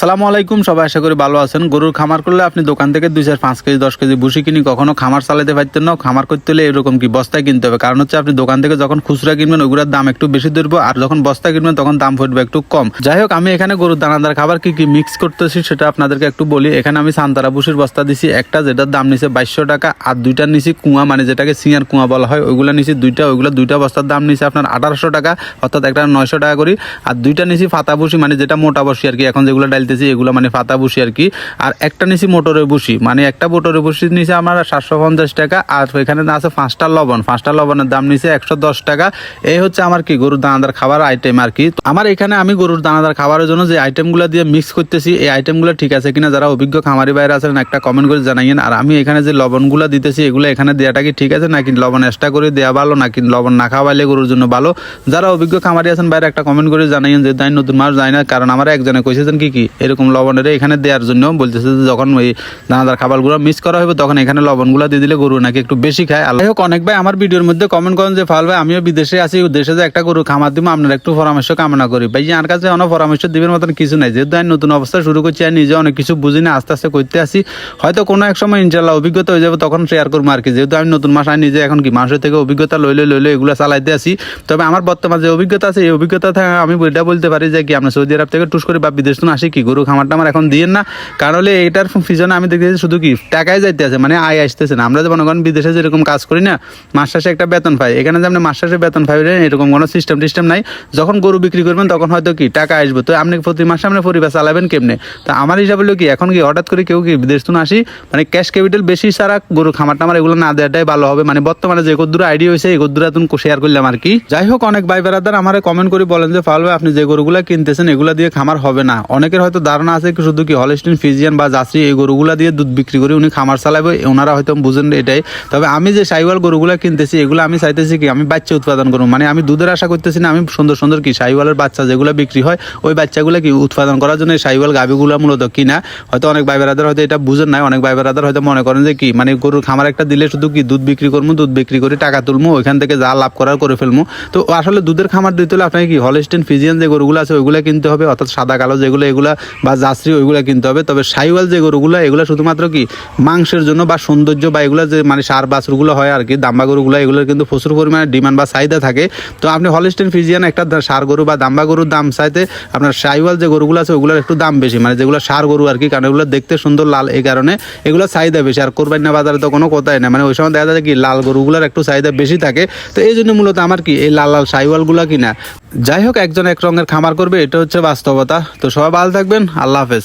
সালামু আলাইকুম, সবাই আশা করি ভালো আছেন। গরুর খামার করলে আপনি দোকান থেকে দুই চার পাঁচ কেজি, দশ কেজি ভুসি কিনি, কখনো খামার চালাতে পারতেন না। খামার করতে হলে এরকম কি বস্তায় কিনতে হবে? কারণ হচ্ছে আপনি দোকান থেকে যখন খুচরা কিনবেন, ওগুলোর দাম একটু বেশি ধরবো, আর যখন বস্তা কিনবেন, তখন দাম ফুটবে একটু কম। যাই হোক, আমি এখানে গরুর দানাদার খাবার কি কি মিক্স করতেছি সেটা আপনাদেরকে একটু বলি। এখানে আমি সান্তারা ভুসির বস্তা দিছি, একটা যেটার দাম নিছে বাইশশো টাকা, আর দুইটা নিছি কুয়া মানে যেটাকে সিয়ার কুয়া বলা হয়, ওইগুলো নিছি দুইটা, ওইগুলো দুইটা বস্তার দাম নিছে আপনার আঠারোশো টাকা, অর্থাৎ একটা নয়শো টাকা করি। আর দুইটা নিছি ফাতা ভুসি মানে যেটা মোটা বসি আর কি, এখন যেগুলো ডালতেছি এগুলো মানে ফাতা বসি আর কি। আর একটা নিছি মোটরের বসি মানে একটা মোটরের বসি নিছে আমার সাতশো পঞ্চাশ টাকা, আর এখানে আছে পাঁচটা লবণ। পাঁচটা লবণের দাম নিছে একশো দশ টাকা। এই হচ্ছে আমার কি গরুর দানাদার খাবার আইটেম আর কি। আমার এখানে আমি গরুর দানাদার খাবারের জন্য যে আইটেমগুলো দিয়ে মিক্স করতেছি, এই আইটেমগুলো ঠিক আছে কিনা যারা অভিজ্ঞ খামারি বাইরে আছেন, একটা কমেন্ট করে জানাইয়েন। আর আমি এখানে যে লবণগুলো দিতেছি, এগুলো এখানে দেওয়াটা কি ঠিক আছে? নাকি লবণ এক্সট্রা করে দেওয়া ভালো, নাকি লবণ না খাওয়াইলে গরুর জন্য ভালো? যারা অভিজ্ঞ খামারি আছেন বাইরে একটা কমেন্ট করে জানাইয়েন যে তাই নতুন মাস যায় না, কারণ আমার একজনে কইছেন কি কি এরকম লবণের এখানে দেওয়ার জন্য বলতেছে যে যখন ওই দানাদার খাবারগুলো মিস করা হবে তখন এখানে লবণগুলো দিয়ে দিলে গরু নাকি একটু বেশি খায়। আল্লাহ হোক, অনেক ভাই আমার ভিডিওর মধ্যে কমেন্ট করেন যে, ফাল ভাই, আমিও বিদেশে আছি দেশে যে একটা গরু খামার দিব, আপনার একটু পরামর্শ কামনা করি। ভাই আর কাছে অনেক পরামর্শ দিবেন মতন কিছু নাই। যেহেতু আমি নতুন অবস্থা শুরু করছি আর নিজে অনেক কিছু বুঝি না, আস্তে আস্তে করতে আসি। হয়তো কোনো এক সময় ইনশাল্লাহ অভিজ্ঞতা হয়ে যাবে, তখন শেয়ার করব আর কি। যেহেতু আমি নতুন মাস, আমি নিজে এখন কি মানুষের থেকে অভিজ্ঞতা লইলে লইলে এগুলো চালাইতে আসি। তবে আমার বর্তমান যে অভিজ্ঞতা আছে, এই অভিজ্ঞতা আমি এটা বলতে পারি যে কি, আমরা সৌদি আরব থেকে টুস করে বা বিদেশ আসি কি গরু খামারটা আমার এখন দিয়েন না। কারণ হলে এটার পিছনে আমি দেখতেছি শুধু কি টাকায় যাইতে আছে মানে আয় আসতেছে না। আমরা যে মনে করেন বিদেশে যেরকম কাজ করি না, মাস শেষে একটা বেতন পাই। এখানে যে আপনি মাস শেষে বেতন পাইবেন এরকম কোনো সিস্টেম টিস্টেম নাই। যখন গরু বিক্রি করবেন তখন হয়তো কি টাকা আসবে। তো আপনি প্রতি মাসে আপনি পরিবার চালাবেন কেমনে? তো আমার হিসাবে হলো কি, এখন কি হঠাৎ করে কেউ কি বিদেশ থেকে আসি মানে ক্যাশ ক্যাপিটাল বেশি সারা গরু খামার আমার এগুলো না দেওয়াটাই ভালো হবে। মানে বর্তমানে যে কদ্দুর আইডিয়া হয়েছে, এই কদ্দুর তুমি শেয়ার করলাম আর কি। যাই হোক, অনেক ভাই বেড়াদার আমার কমেন্ট করে বলেন যে ফাল আপনি যে গরুগুলা কিনতেছেন, এগুলা দিয়ে খামার হবে না। অনেকের হয়তো ধারণা আছে শুধু কি হলস্টিন ফিজিয়ান বা জাসি এই গরুগুলা দিয়ে দুধ বিক্রি করে উনি খামার চালাবে, ওনারা হয়তো বুঝেন এটাই। তবে আমি যে সাইওয়াল গরুগুলা কিনতেছি, এগুলো আমি চাইতেছি কি আমি বাচ্চা উৎপাদন করব মানে আমি দুধের আশা করতেছি না, আমি সুন্দর সুন্দর কি সাইওয়ালের বাচ্চা যেগুলো বিক্রি হয়, ওই বাচ্চাগুলো কি উৎপাদন করার জন্য সাইওয়াল গাভিগুলো মূলত কিনা। হয়তো অনেক ভাই হয়তো এটা বুঝেন নাই, অনেক ভাই হয়তো মনে করেন যে কি মানে গরুর খামার একটা দিলে শুধু কি দুধ বিক্রি করব, দুধ বিক্রি করে টাকা তুলবো, ওইখান থেকে যা লাভ করার করে ফেলব। তো আসলে দুধের খামার দিতে হলে আপনাকে কি হলস্টেন ফিজিয়ান যে গরুগুলো আছে, ওইগুলো কিনতে হবে, অর্থাৎ সাদা কালো যেগুলো, এগুলা বা জাসরি ওইগুলো কিনতে হবে। তবে সাইওয়াল যে গরুগুলো, এগুলো শুধুমাত্র কি মাংসের জন্য বা সৌন্দর্য বা এগুলো যে মানে সার বাছরগুলো হয় আর কি, দাম্বা গরুগুলো, এগুলোর কিন্তু প্রচুর পরিমাণে ডিমান্ড বা চাহিদা থাকে। তো আপনি হলিস্টেন ফিজিয়ান একটা সার গরু বা দাম্বা গরুর দাম চাইতে আপনার সাইওয়াল যে গরুগুলো আছে, ওগুলোর একটু দাম বেশি। মানে যেগুলো সার গরু আর কি, কারণ এগুলো দেখতে সুন্দর লাল এই কারণে এগুলো চাহিদা বেশি। আর কোরবানি বাজারে তো কোনো কথাই না মানে ওই সময় দেখা যায় কি, লাল গরুগুলোর একটু চাহিদা বেশি থাকে। তো এই জন্য মূলত আমার কি এই লাল লাল সাইওয়ালগুলো কিনা। যাই হোক, একজন এক রঙের খামার করবে, এটা হচ্ছে বাস্তবতা। তো সবাই ভালো থাকবেন, আল্লাহ হাফেজ।